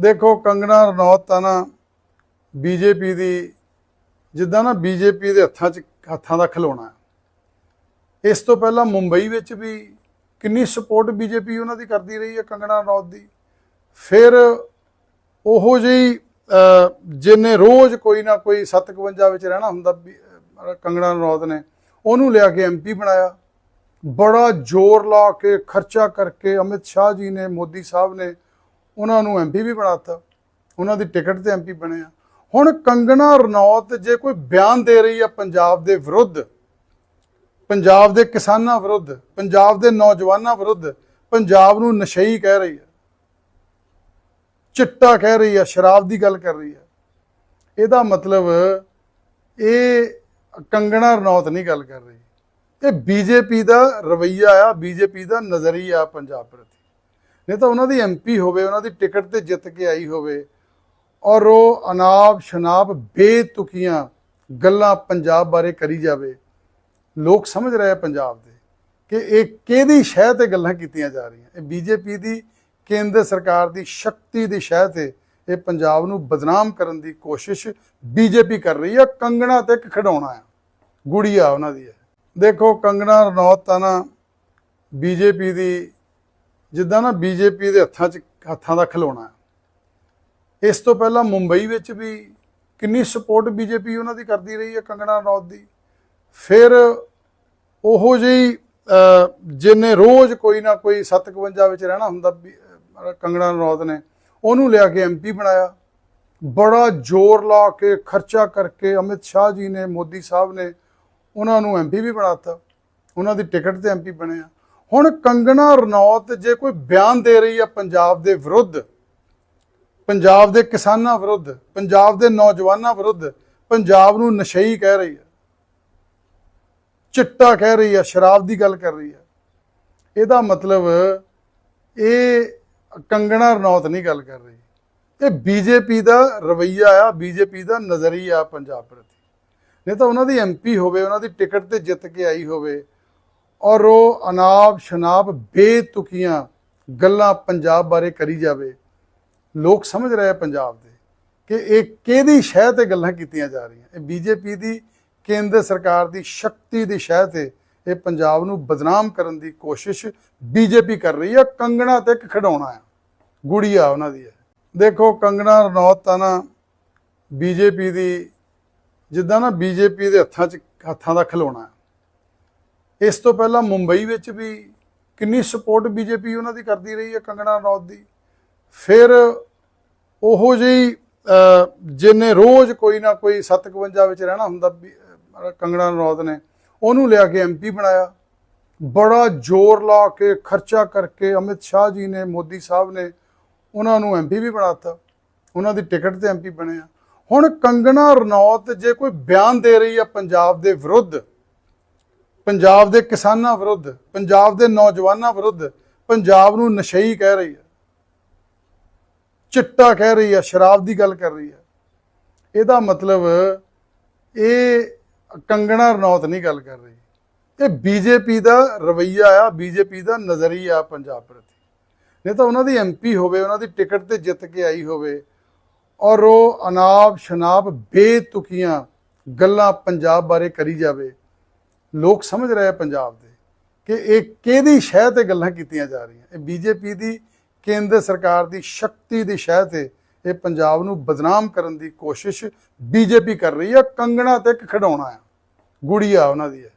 ਦੇਖੋ ਕੰਗਣਾ ਰਣੌਤ ਤਾਂ ਨਾ ਬੀਜੇਪੀ ਦੀ ਜਿੱਦਾਂ ਨਾ ਬੀਜੇਪੀ ਦੇ ਹੱਥਾਂ 'ਚ ਹੱਥਾਂ ਦਾ ਖਿਲੌਣਾ ਇਸ ਤੋਂ ਪਹਿਲਾਂ ਮੁੰਬਈ ਵਿੱਚ ਵੀ ਕਿੰਨੀ ਸਪੋਰਟ ਬੀਜੇਪੀ ਉਹਨਾਂ ਦੀ ਕਰਦੀ ਰਹੀ ਹੈ ਕੰਗਣਾ ਰਣੌਤ ਦੀ। ਫਿਰ ਉਹੋ ਜਿਹੀ ਅਹ, ਜਿਹਨੇ ਰੋਜ਼ ਕੋਈ ਨਾ ਕੋਈ 57 ਵਿੱਚ ਰਹਿਣਾ ਹੁੰਦਾ ਵੀ, ਕੰਗਣਾ ਰਣੌਤ ਨੇ ਉਹਨੂੰ ਲਿਆ ਕੇ ਐਮਪੀ ਬਣਾਇਆ। ਬੜਾ ਜ਼ੋਰ ਲਾ ਕੇ ਖਰਚਾ ਕਰਕੇ ਅਮਿਤ ਸ਼ਾਹ ਜੀ ਨੇ ਮੋਦੀ ਸਾਹਿਬ ਨੇ ਉਹਨਾਂ ਨੂੰ ਐਮਪੀ ਵੀ ਬਣਾਤਾ, ਉਹਨਾਂ ਦੀ ਟਿਕਟ ਤੇ ਐਮਪੀ ਬਣਿਆ ਹੁਣ ਕੰਗਣਾ ਰਣੌਤ ਜੇ ਕੋਈ ਬਿਆਨ ਦੇ ਰਹੀ ਆ ਪੰਜਾਬ ਦੇ ਵਿਰੁੱਧ, ਪੰਜਾਬ ਦੇ ਕਿਸਾਨਾਂ ਵਿਰੁੱਧ, ਪੰਜਾਬ ਦੇ ਨੌਜਵਾਨਾਂ ਵਿਰੁੱਧ, ਪੰਜਾਬ ਨੂੰ ਨਸ਼ਈ ਕਹਿ ਰਹੀ ਹੈ ਚਿੱਟਾ ਕਹਿ ਰਹੀ ਹੈ ਸ਼ਰਾਬ ਦੀ ਗੱਲ ਕਰ ਰਹੀ ਹੈ ਇਹਦਾ ਮਤਲਬ ਇਹ ਕੰਗਣਾ ਰਣੌਤ ਨਹੀਂ ਗੱਲ ਕਰ ਰਹੀ। ਇਹ ਬੀਜੇਪੀ ਦਾ ਰਵਈਆ ਆ, ਬੀਜੇਪੀ ਦਾ ਨਜ਼ਰੀਆ ਪੰਜਾਬ ਪ੍ਰਤੀ। ਨਹੀਂ ਤਾਂ ਉਹਨਾਂ ਦੀ ਐਮਪੀ ਹੋਵੇ, ਉਹਨਾਂ ਦੀ ਟਿਕਟ ਤੇ ਜਿੱਤ ਕੇ ਆਈ ਹੋਵੇ ਔਰ ਉਹ ਅਨਾਪ ਸ਼ਨਾਪ ਬੇਤੁਕੀਆਂ ਗੱਲਾਂ ਪੰਜਾਬ ਬਾਰੇ ਕਰੀ ਜਾਵੇ। ਲੋਕ ਸਮਝ ਰਹੇ ਪੰਜਾਬ ਦੇ ਕਿ ਇਹ ਕਿਹਦੀ ਸ਼ਹਿ ਤੇ ਗੱਲਾਂ ਕੀਤੀਆਂ ਜਾ ਰਹੀਆਂ। ਇਹ ਬੀਜੇਪੀ ਦੀ, ਕੇਂਦਰ ਸਰਕਾਰ ਦੀ ਸ਼ਕਤੀ ਦੀ ਸ਼ਹਿ ਤੇ ਇਹ ਪੰਜਾਬ ਨੂੰ ਬਦਨਾਮ ਕਰਨ ਦੀ ਕੋਸ਼ਿਸ਼ ਬੀਜੇਪੀ ਕਰ ਰਹੀ ਹੈ ਕੰਗਣਾ ਤੇ ਇੱਕ ਖਿਡੌਣਾ ਹੈ ਗੁੜੀਆ ਉਹਨਾਂ ਦੀ ਹੈ ਦੇਖੋ ਕੰਗਣਾ, ਰਣੌਤ ਤਾਂ ਨਾ ਬੀਜੇਪੀ ਦੀ ਜਿੱਦਾਂ ਨਾ ਬੀਜੇਪੀ ਦੇ ਹੱਥਾਂ 'ਚ ਹੱਥਾਂ ਦਾ ਖਿਲੌਣਾ ਇਸ ਤੋਂ ਪਹਿਲਾਂ ਮੁੰਬਈ ਵਿੱਚ ਵੀ ਕਿੰਨੀ ਸਪੋਰਟ ਬੀਜੇਪੀ ਉਹਨਾਂ ਦੀ ਕਰਦੀ ਰਹੀ ਹੈ ਕੰਗਣਾ ਰਣੌਤ ਦੀ। ਫਿਰ ਉਹੋ ਜਿਹੀ ਅਹ, ਜਿਹਨੇ ਰੋਜ਼ ਕੋਈ ਨਾ ਕੋਈ 57 ਵਿੱਚ ਰਹਿਣਾ ਹੁੰਦਾ ਵੀ, ਕੰਗਣਾ ਰਣੌਤ ਨੇ ਉਹਨੂੰ ਲਿਆ ਕੇ ਐਮਪੀ ਬਣਾਇਆ। ਬੜਾ ਜ਼ੋਰ ਲਾ ਕੇ ਖਰਚਾ ਕਰਕੇ ਅਮਿਤ ਸ਼ਾਹ ਜੀ ਨੇ ਮੋਦੀ ਸਾਹਿਬ ਨੇ ਉਹਨਾਂ ਨੂੰ ਐਮਪੀ ਵੀ ਬਣਾਤਾ ਉਹਨਾਂ ਦੀ ਟਿਕਟ ਤੇ ਐਮਪੀ ਬਣਿਆ ਹੁਣ ਕੰਗਣਾ ਰਣੌਤ ਜੇ ਕੋਈ ਬਿਆਨ ਦੇ ਰਹੀ ਹੈ ਪੰਜਾਬ ਦੇ ਵਿਰੁੱਧ, ਪੰਜਾਬ ਦੇ ਕਿਸਾਨਾਂ ਵਿਰੁੱਧ, ਪੰਜਾਬ ਦੇ ਨੌਜਵਾਨਾਂ ਵਿਰੁੱਧ, ਪੰਜਾਬ ਨੂੰ ਨਸ਼ਈ ਕਹਿ ਰਹੀ ਹੈ ਚਿੱਟਾ ਕਹਿ ਰਹੀ ਹੈ ਸ਼ਰਾਬ ਦੀ ਗੱਲ ਕਰ ਰਹੀ ਹੈ ਇਹਦਾ ਮਤਲਬ ਇਹ ਕੰਗਣਾ ਰਣੌਤ ਨਹੀਂ ਗੱਲ ਕਰ ਰਹੀ। ਇਹ ਬੀਜੇਪੀ ਦਾ ਰਵਈਆ ਆ, ਬੀਜੇਪੀ ਦਾ ਨਜ਼ਰੀਆ ਪੰਜਾਬ ਪ੍ਰਤੀ। ਨਹੀਂ ਤਾਂ ਉਹਨਾਂ ਦੀ ਐਮਪੀ ਹੋਵੇ, ਉਹਨਾਂ ਦੀ ਟਿਕਟ ਤੇ ਜਿੱਤ ਕੇ ਆਈ ਹੋਵੇ ਔਰ ਉਹ ਅਨਾਪ ਸ਼ਨਾਬ ਬੇਤੁਕੀਆਂ ਗੱਲਾਂ ਪੰਜਾਬ ਬਾਰੇ ਕਰੀ ਜਾਵੇ। ਲੋਕ ਸਮਝ ਰਹੇ ਪੰਜਾਬ ਦੇ ਕਿ ਇਹ ਕਿਹਦੀ ਸ਼ਹਿ ਤੇ ਗੱਲਾਂ ਕੀਤੀਆਂ ਜਾ ਰਹੀਆਂ। ਇਹ ਬੀਜੇਪੀ ਦੀ, ਕੇਂਦਰ ਸਰਕਾਰ ਦੀ ਸ਼ਕਤੀ ਦੀ ਸ਼ਹਿ ਤੇ ਇਹ ਪੰਜਾਬ ਨੂੰ ਬਦਨਾਮ ਕਰਨ ਦੀ ਕੋਸ਼ਿਸ਼ ਬੀਜੇਪੀ ਕਰ ਰਹੀ ਹੈ ਕੰਗਣਾ ਤੇ ਇੱਕ ਖਿਡੌਣਾ ਹੈ ਗੁੜੀਆ ਉਹਨਾਂ ਦੀ ਹੈ ਦੇਖੋ ਕੰਗਣਾ, ਰਣੌਤ ਤਾਂ ਨਾ ਬੀਜੇਪੀ ਦੀ, ਜਿੱਦਾਂ ਨਾ ਬੀਜੇਪੀ ਦੇ ਹੱਥਾਂ 'ਚ, ਹੱਥਾਂ ਦਾ ਖਿਲੌਣਾ ਹੈ। ਇਸ ਤੋਂ ਪਹਿਲਾਂ ਮੁੰਬਈ ਵਿੱਚ ਵੀ ਕਿੰਨੀ ਸਪੋਰਟ ਬੀਜੇਪੀ ਉਹਨਾਂ ਦੀ ਕਰਦੀ ਰਹੀ ਹੈ ਕੰਗਣਾ ਰਣੌਤ ਦੀ। ਫਿਰ ਉਹੋ ਜਿਹੀ ਜਿਹਨੇ ਰੋਜ਼ ਕੋਈ ਨਾ ਕੋਈ 57 ਵਿੱਚ ਰਹਿਣਾ ਹੁੰਦਾ ਵੀ, ਕੰਗਣਾ ਰਣੌਤ ਨੇ ਉਹਨੂੰ ਲਿਆ ਕੇ ਐਮਪੀ ਬਣਾਇਆ। ਬੜਾ ਜ਼ੋਰ ਲਾ ਕੇ ਖਰਚਾ ਕਰਕੇ ਅਮਿਤ ਸ਼ਾਹ ਜੀ ਨੇ ਮੋਦੀ ਸਾਹਿਬ ਨੇ ਉਹਨਾਂ ਨੂੰ ਐਮਪੀ ਵੀ ਬਣਾਤਾ। ਉਹਨਾਂ ਦੀ ਟਿਕਟ ਤੇ ਐਮਪੀ ਬਣਿਆ ਹੁਣ ਕੰਗਣਾ ਰਣੌਤ ਜੇ ਕੋਈ ਬਿਆਨ ਦੇ ਰਹੀ ਆ ਪੰਜਾਬ ਦੇ ਵਿਰੁੱਧ ਪੰਜਾਬ ਦੇ ਕਿਸਾਨਾਂ ਵਿਰੁੱਧ, ਪੰਜਾਬ ਦੇ ਨੌਜਵਾਨਾਂ ਵਿਰੁੱਧ ਪੰਜਾਬ ਨੂੰ ਨਸ਼ਈ ਕਹਿ ਰਹੀ ਹੈ। ਚਿੱਟਾ ਕਹਿ ਰਹੀ ਹੈ, ਸ਼ਰਾਬ ਦੀ ਗੱਲ ਕਰ ਰਹੀ ਹੈ। ਇਹਦਾ ਮਤਲਬ ਇਹ ਕੰਗਣਾ ਰਣੌਤ ਨਹੀਂ ਗੱਲ ਕਰ ਰਹੀ। ਇਹ ਬੀਜੇਪੀ ਦਾ ਰਵਈਆ ਆ, ਬੀਜੇਪੀ ਦਾ ਨਜ਼ਰੀਆ ਪੰਜਾਬ ਪ੍ਰਤੀ। ਨਹੀਂ ਤਾਂ ਉਹਨਾਂ ਦੀ ਐਮਪੀ ਹੋਵੇ, ਉਹਨਾਂ ਦੀ ਟਿਕਟ ਤੇ ਜਿੱਤ ਕੇ ਆਈ ਹੋਵੇ ਔਰ ਉਹ ਅਨਾਪ ਸ਼ਨਾਪ ਬੇਤੁਕੀਆਂ ਗੱਲਾਂ ਪੰਜਾਬ ਬਾਰੇ ਕਰੀ ਜਾਵੇ ਲੋਕ ਸਮਝ ਰਹੇ ਆ ਪੰਜਾਬ ਦੇ ਕਿ ਇਹ ਕਿਹਦੀ ਸ਼ਹਿ ਤੇ ਗੱਲਾਂ ਕੀਤੀਆਂ ਜਾ ਰਹੀਆਂ। ਇਹ ਬੀਜੇਪੀ ਦੀ, ਕੇਂਦਰ ਸਰਕਾਰ ਦੀ ਸ਼ਕਤੀ ਦੀ ਸ਼ਹਿ ਤੇ ਇਹ ਪੰਜਾਬ ਨੂੰ ਬਦਨਾਮ ਕਰਨ ਦੀ ਕੋਸ਼ਿਸ਼ ਬੀਜੇਪੀ ਕਰ ਰਹੀ ਹੈ ਕੰਗਣਾ ਤੇ ਇੱਕ ਖਿਡੌਣਾ ਹੈ ਗੁੜੀਆ ਉਹਨਾਂ ਦੀ ਹੈ